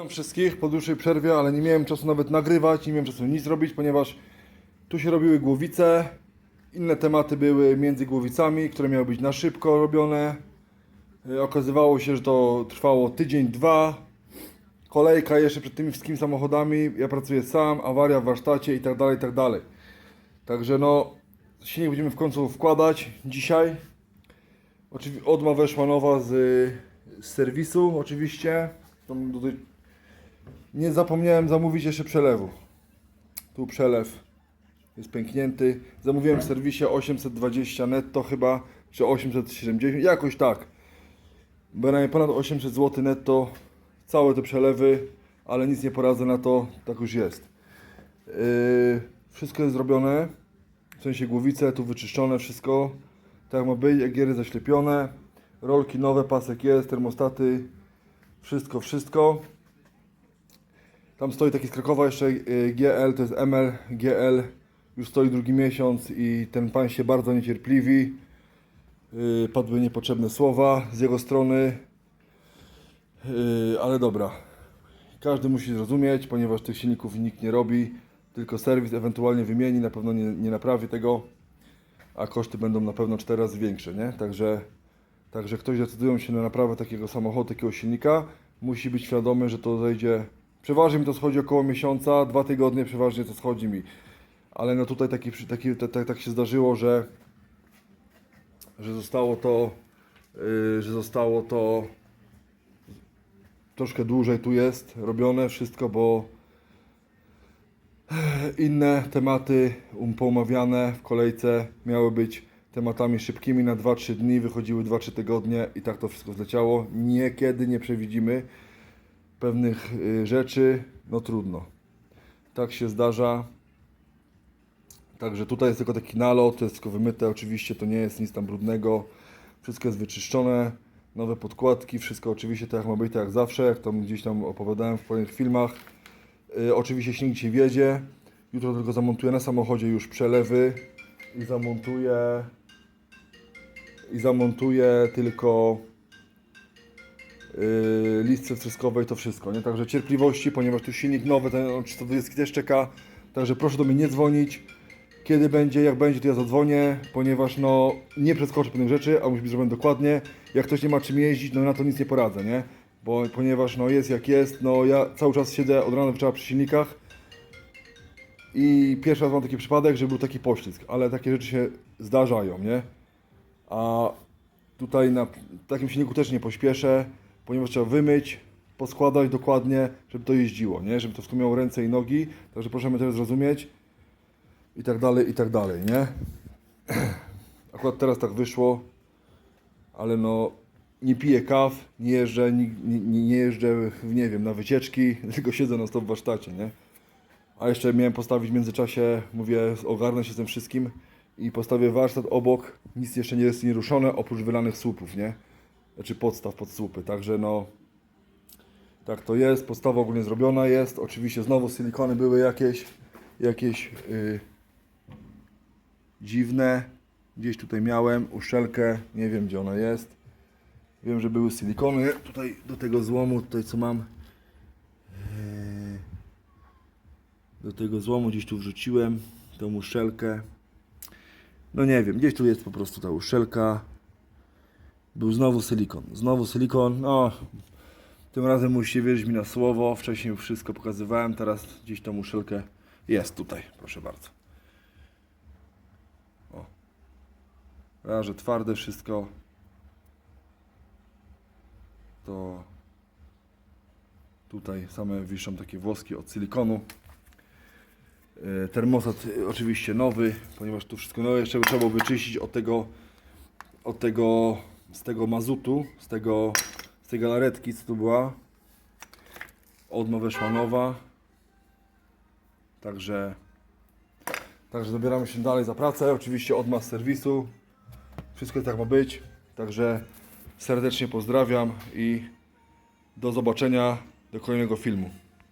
Witam wszystkich po dłuższej przerwie, ale nie miałem czasu nawet nagrywać, nie miałem czasu nic robić, ponieważ tu się robiły głowice. Inne tematy były między głowicami, które miały być na szybko robione. Y, Okazywało się, że to trwało tydzień, dwa. Kolejka jeszcze przed tymi wszystkimi samochodami. Ja pracuję sam, awaria w warsztacie i tak dalej, i tak dalej. Także no, silnik będziemy w końcu wkładać dzisiaj. Oczywiście odma weszła nowa z, z serwisu, oczywiście. Tam nie zapomniałem zamówić jeszcze przelewu. Tu przelew jest pęknięty. Zamówiłem w serwisie 820 netto chyba, czy 870, jakoś tak. Będzie ponad 800 zł netto, całe te przelewy, ale nic nie poradzę na to, tak już jest. Yy, wszystko jest zrobione, w sensie głowice, tu wyczyszczone wszystko, tak ma być, egiery zaślepione, rolki nowe, pasek jest, termostaty, wszystko, wszystko. Tam stoi taki z Krakowa jeszcze y, GL, to jest ML, GL, już stoi drugi miesiąc i ten pan się bardzo niecierpliwi. Y, Padły niepotrzebne słowa z jego strony, Y, ale dobra. Każdy musi zrozumieć, ponieważ tych silników nikt nie robi, tylko serwis ewentualnie wymieni, na pewno nie, nie naprawi tego, a koszty będą na pewno 4 razy większe, nie? Także, także ktoś decydują się na naprawę takiego samochodu, takiego silnika, musi być świadomy, że to zejdzie, przeważnie mi to schodzi około miesiąca, dwa tygodnie przeważnie to schodzi mi, ale no tutaj taki, taki, tak, tak, się zdarzyło, że, że zostało to, yy, że zostało to troszkę dłużej tu jest robione wszystko, bo inne tematy um, w kolejce miały być tematami szybkimi na 2-3 dni, wychodziły 2-3 tygodnie i tak to wszystko zleciało. Niekiedy nie przewidzimy pewnych y, rzeczy, no trudno. Tak się zdarza. Także tutaj jest tylko taki nalot, jest tylko wymyte, oczywiście to nie jest nic tam brudnego. Wszystko jest wyczyszczone, nowe podkładki, wszystko oczywiście tak jak ma być, tak jak zawsze, jak tam gdzieś tam opowiadałem w kolejnych filmach. Y, oczywiście śnieg dzisiaj wiedzie. Jutro tylko zamontuję na samochodzie już przelewy i zamontuję i zamontuję tylko yy, listce wtryskowej to wszystko, nie? Także cierpliwości, ponieważ tu silnik nowy, ten 320 też czeka. Także proszę do mnie nie dzwonić. Kiedy będzie, jak będzie, to ja zadzwonię, ponieważ no nie przeskoczę pewnych rzeczy, a musi być zrobione dokładnie. Jak ktoś nie ma czym jeździć, no na to nic nie poradzę, nie? Bo, ponieważ no jest jak jest, no ja cały czas siedzę od rana do wieczora przy silnikach i pierwszy raz mam taki przypadek, że był taki poślizg, ale takie rzeczy się zdarzają, nie? A tutaj na takim silniku też nie pośpieszę, ponieważ trzeba wymyć, poskładać dokładnie, żeby to jeździło, nie? Żeby to wszystko miało ręce i nogi, także proszę mnie też zrozumieć i tak dalej, i tak dalej, nie? Akurat teraz tak wyszło, ale no nie piję kaw, nie jeżdżę, nie, nie, nie jeżdżę, nie wiem, na wycieczki, tylko siedzę na stop w warsztacie, nie? A jeszcze miałem postawić w międzyczasie, mówię, ogarnę się z tym wszystkim i postawię warsztat obok, nic jeszcze nie jest nieruszone, oprócz wylanych słupów, nie? Znaczy podstaw pod słupy, także no... Tak to jest, podstawa ogólnie zrobiona jest, oczywiście znowu silikony były jakieś, jakieś yy, dziwne, gdzieś tutaj miałem uszczelkę, nie wiem gdzie ona jest, wiem, że były silikony, tutaj do tego złomu, tutaj co mam, yy, do tego złomu gdzieś tu wrzuciłem tą uszczelkę. No nie wiem, gdzieś tu jest po prostu ta uszczelka. Był znowu silikon. Znowu silikon. No, tym razem musicie wierzyć mi na słowo. Wcześniej wszystko pokazywałem, teraz gdzieś tą uszczelkę jest tutaj, proszę bardzo. O. Raz, że twarde wszystko. To tutaj same wiszą takie włoski od silikonu. E, Termostat e, oczywiście nowy, ponieważ tu wszystko nowe, jeszcze trzeba było wyczyścić od tego, od tego, z tego mazutu, z tego, z tej galaretki, co tu była. Odma weszła nowa. Także, także zabieramy się dalej za pracę. Oczywiście odma z serwisu. Wszystko tak ma być. Także serdecznie pozdrawiam i do zobaczenia do kolejnego filmu.